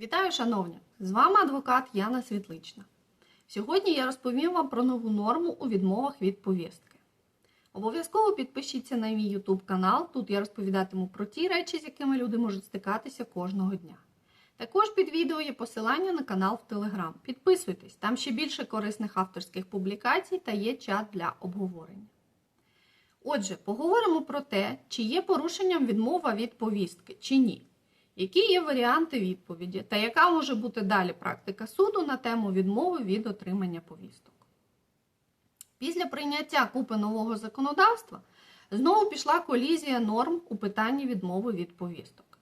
Вітаю, шановні! З вами адвокат Яна Світлична. Сьогодні я розповім вам про нову норму у відмовах від повістки. Обов'язково підпишіться на мій YouTube канал. Тут я розповідатиму про ті речі, з якими люди можуть стикатися кожного дня. Також під відео є посилання на канал в Telegram. Підписуйтесь, там ще більше корисних авторських публікацій та є чат для обговорення. Отже, поговоримо про те, чи є порушенням відмова від повістки, чи ні. Які є варіанти відповіді та яка може бути далі практика суду на тему відмови від отримання повісток? Після прийняття купи нового законодавства знову пішла колізія норм у питанні відмови від повісток.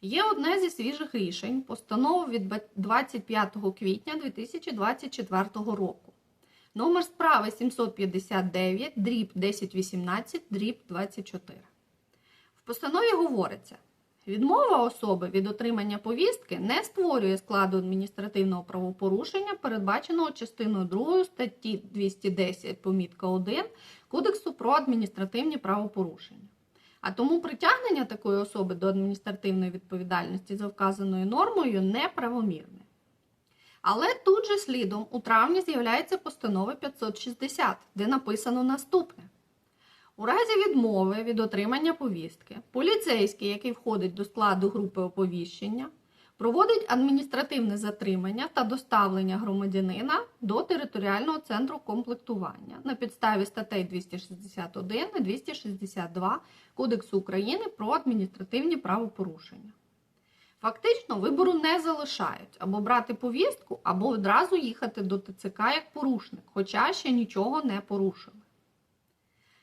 Є одне зі свіжих рішень постанова від 25 квітня 2024 року. Номер справи 759, дріб 1018, дріб 24. В постанові говориться, Відмова особи від отримання повістки не створює складу адміністративного правопорушення, передбаченого частиною 2 статті 210 помітка 1 Кодексу про адміністративні правопорушення. А тому притягнення такої особи до адміністративної відповідальності за вказаною нормою неправомірне. Але тут же слідом у травні з'являється постанова 560, де написано наступне. У разі відмови від отримання повістки, поліцейський, який входить до складу групи оповіщення, проводить адміністративне затримання та доставлення громадянина до територіального центру комплектування на підставі статей 261 і 262 Кодексу України про адміністративні правопорушення. Фактично, вибору не залишають або брати повістку, або одразу їхати до ТЦК як порушник, хоча ще нічого не порушили.